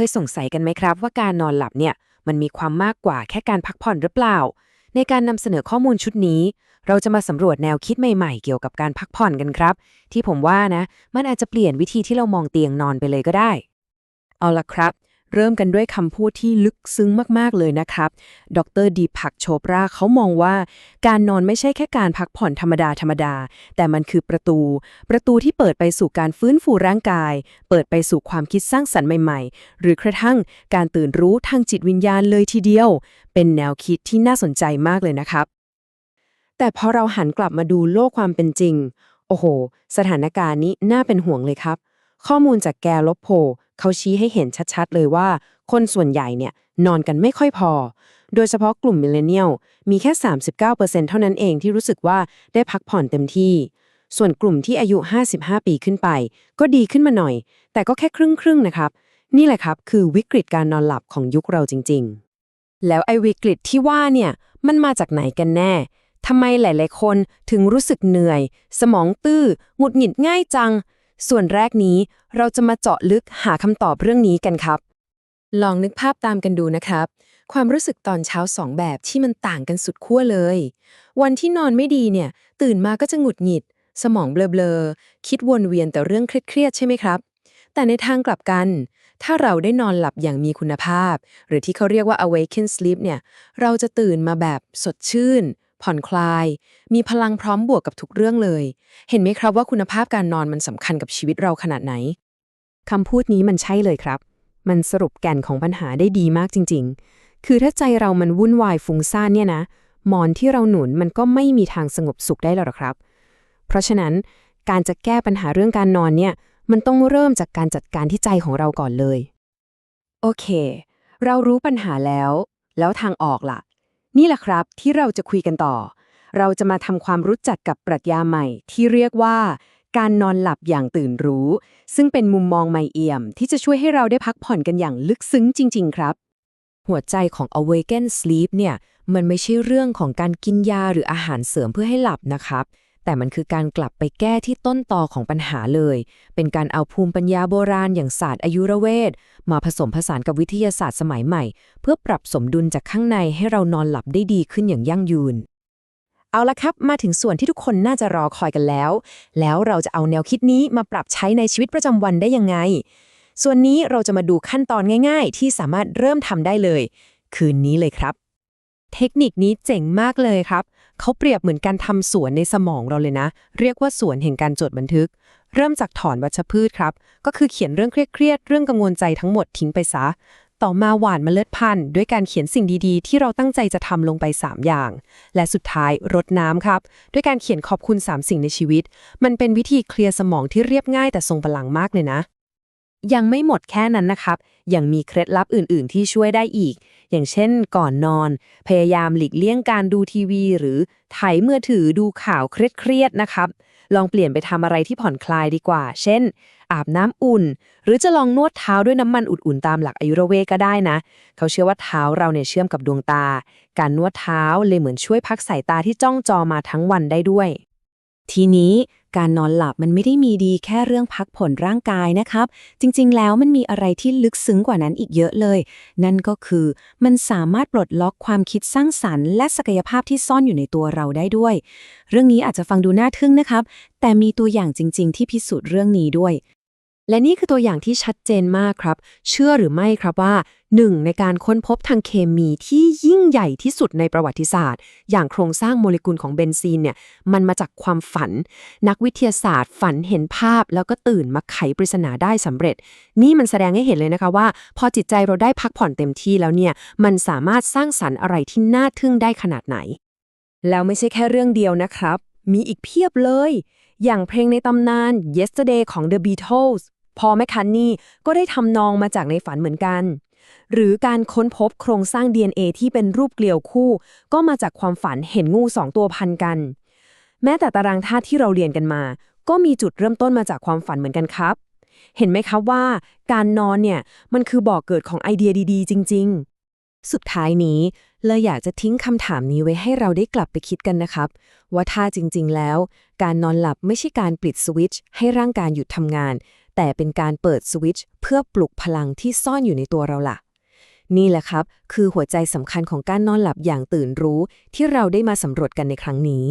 เคยสงสัยกันไหมครับ ว่าการนอนหลับเนี่ยมันมีความมากกว่าแค่การพักผ่อนหรือเปล่า ในการนำเสนอข้อมูลชุดนี้ เราจะมาสำรวจแนวคิดใหม่ๆ เกี่ยวกับการพักผ่อนกันครับ ที่ผมว่านะ มันอาจจะเปลี่ยนวิธีที่เรามองเตียงนอนไปเลยก็ได้ เอาละครับ เริ่มกันด้วยคำพูดที่ลึกซึ้งมากๆเลยนะครับ ดรดีพักโชปราเขามองว่า การนอนไม่ใช่แค่การพักผ่อนธรรมดาธรรมดา แต่มันคือประตู ประตูที่เปิดไปสู่การฟื้นฟูร่างกาย เปิดไปสู่ความคิดสร้างสรรค์ใหม่ๆ หรือกระทั่งการตื่นรู้ทางจิตวิญญาณเลยทีเดียว เป็นแนวคิดที่น่าสนใจมากเลยนะครับ แต่พอเราหันกลับมาดูโลกความเป็นจริง โอ้โห สถานการณ์นี้น่าเป็นห่วงเลยครับ ข้อมูลจากแกลบโพล เขาชี้ให้เห็นชัดๆ เลยว่า คนส่วนใหญ่เนี่ยนอนกันไม่ค่อยพอ โดยเฉพาะกลุ่มมิเลเนียลมีแค่ 39%เท่านั้นเองที่รู้สึกว่าได้พักผ่อนเต็มที่ ส่วนกลุ่มที่อายุ 55 ปีขึ้นไป ก็ดีขึ้นมาหน่อย แต่ก็แค่ครึ่งๆนะครับ นี่แหละครับคือวิกฤตการนอนหลับของยุคเราจริง ๆ แล้วไอ้วิกฤตที่ว่าเนี่ยมันมาจากไหนกันแน่ทำไมหลาย ๆ คนถึงรู้สึกเหนื่อย สมองตื้อหงุดหงิดง่ายจัง ส่วนแรกนี้เราจะมาเจาะลึกหาคำตอบเรื่องนี้กันครับ ลองนึกภาพตามกันดูนะครับ ความรู้สึกตอนเช้าสองแบบที่มันต่างกันสุดขั้วเลย วันที่นอนไม่ดีเนี่ย ตื่นมาก็จะหงุดหงิด สมองเบลอๆคิดวนเวียนแต่เรื่องเครียดๆใช่ไหมครับ แต่ในทางกลับกัน ถ้าเราได้นอนหลับอย่างมีคุณภาพ หรือที่เขาเรียกว่า awaken sleep เนี่ย เราจะตื่นมาแบบสดชื่น ผ่อนคลาย มีพลังพร้อมบวกกับทุกเรื่องเลย เห็นไหมครับว่าคุณภาพการนอนมันสำคัญกับชีวิตเราขนาดไหนคำพูดนี้มันใช่เลยครับ มันสรุปแก่นของปัญหาได้ดีมากจริง ๆ คือถ้าใจเรามันวุ่นวายฟุ้งซ่านเนี่ยนะหมอนที่เราหนุนมันก็ไม่มีทางสงบสุขได้หรอกครับ เพราะฉะนั้นการจะแก้ปัญหาเรื่องการนอนเนี่ย มันต้องเริ่มจากการจัดการที่ใจของเราก่อนเลย โอเค เรารู้ปัญหาแล้ว แล้วทางออกล่ะ นี่แหละครับที่เราจะคุยกันต่อ เราจะมาทำความรู้จักกับปรัชญาใหม่ที่เรียกว่า การนอนหลับอย่างตื่นรู้ ซึ่งเป็นมุมมองใหม่เอี่ยม ที่จะช่วยให้เราได้พักผ่อนกันอย่างลึกซึ้งจริง ๆ ครับ หัวใจของ awaken sleep เนี่ย มันไม่ใช่เรื่องของการกินยาหรืออาหารเสริมเพื่อให้หลับนะครับ แต่มันคือการกลับไปแก้ที่ต้นตอของปัญหาเลย เป็นการเอาภูมิปัญญาโบราณอย่างศาสตร์อายุรเวทมาผสมผสานกับวิทยาศาสตร์สมัยใหม่ เพื่อปรับสมดุลจากข้างในให้เรานอนหลับได้ดีขึ้นอย่างยั่งยืน เอาละครับ มาถึงส่วนที่ทุกคนน่าจะรอคอยกันแล้ว แล้วเราจะเอาแนวคิดนี้มาปรับใช้ในชีวิตประจำวันได้ยังไง ส่วนนี้เราจะมาดูขั้นตอนง่าย ๆ ที่สามารถเริ่มทำได้เลย คืนนี้เลยครับ เทคนิคนี้เจ๋งมากเลยครับ เขาเปรียบเหมือนการทำสวนในสมองเราเลยนะ เรียกว่าสวนแห่งการจดบันทึก เริ่มจากถอนวัชพืชครับ ก็คือเขียนเรื่องเครียดๆเรื่องกังวลใจทั้งหมดทิ้งไปซะ ต่อมาหว่านมเมล็ดพันธุ์ด้วยการเขียนสิ่งดีๆ ที่เราตั้งใจจะทำลงไป 3 อย่าง และสุดท้ายรดน้ำครับ ด้วยการเขียนขอบคุณ 3 สิ่งในชีวิต มันเป็นวิธีเคลียร์สมองที่เรียบง่ายแต่ทรงพลังมากเลยนะ ยังไม่หมดแค่นั้นนะครับ ยังมีเคล็ดลับอื่น ๆ ที่ช่วยได้อีก อย่างเช่น ก่อนนอน พยายามหลีกเลี่ยงการดูทีวี หรือไถมือถือดูข่าวเครียด ๆ นะครับ ลองเปลี่ยนไปทำอะไรที่ผ่อนคลายดีกว่า เช่น อาบน้ำอุ่น หรือจะลองนวดเท้าด้วยน้ำมันอุ่น ๆ ตามหลักอายุรเวทก็ได้นะ เขาเชื่อว่าเท้าเราเนี่ยเชื่อมกับดวงตา การนวดเท้าเลยเหมือนช่วยพักสายตาที่จ้องจอมาทั้งวันได้ด้วย ทีนี้ การนอนหลับมันไม่ได้มีดีแค่เรื่องพักผ่อนร่างกายนะครับ จริงๆ แล้วมันมีอะไรที่ลึกซึ้งกว่านั้นอีกเยอะเลย นั่นก็คือมันสามารถปลดล็อกความคิดสร้างสรรค์ และศักยภาพที่ซ่อนอยู่ในตัวเราได้ด้วย เรื่องนี้อาจจะฟังดูน่าทึ่งนะครับ แต่มีตัวอย่างจริง ๆ ที่พิสูจน์เรื่องนี้ด้วย และนี่คือตัวอย่างที่ชัดเจนมากครับ เชื่อหรือไม่ครับว่าหนึ่งในการค้นพบทางเคมีที่ยิ่งใหญ่ที่สุดในประวัติศาสตร์ อย่างโครงสร้างโมเลกุลของเบนซีนเนี่ยมันมาจากความฝัน นักวิทยาศาสตร์ ฝันเห็นภาพ แล้วก็ตื่นมาไขปริศนาได้สำเร็จ นี่มันแสดงให้เห็นเลยนะคะว่า พอจิตใจเราได้พักผ่อนเต็มที่แล้วเนี่ยมันสามารถสร้างสรรค์อะไรที่น่าทึ่งได้ขนาดไหน แล้วไม่ใช่แค่เรื่องเดียวนะครับ มีอีกเพียบเลย อย่างเพลงในตำนาน Yesterday ของ The Beatles พอแมคคันนี่ก็ได้ทำนองมาจากในฝันเหมือนกัน หรือการค้นพบโครงสร้าง DNA ที่เป็นรูปเกลียวคู่ ก็มาจากความฝันเห็นงูสองตัวพันกัน แม้แต่ตารางธาตุที่เราเรียนกันมา ก็มีจุดเริ่มต้นมาจากความฝันเหมือนกันครับ เห็นไหมครับว่า การนอนเนี่ยมันคือบ่อกเกิดของไอเดียดีๆ จริง ๆ สุดท้ายนี้เลยอยากจะทิ้งคำถามนี้ไว้ให้เราได้กลับไปคิดกันนะครับ ว่าถ้าจริง ๆ แล้ว การนอนหลับไม่ใช่การปิดสวิตช์ให้ร่างกายหยุดทำงาน แต่เป็นการเปิดสวิตช์เพื่อปลุกพลังที่ซ่อนอยู่ในตัวเราล่ะ นี่แหละครับ คือหัวใจสำคัญของการนอนหลับอย่างตื่นรู้ที่เราได้มาสำรวจกันในครั้งนี้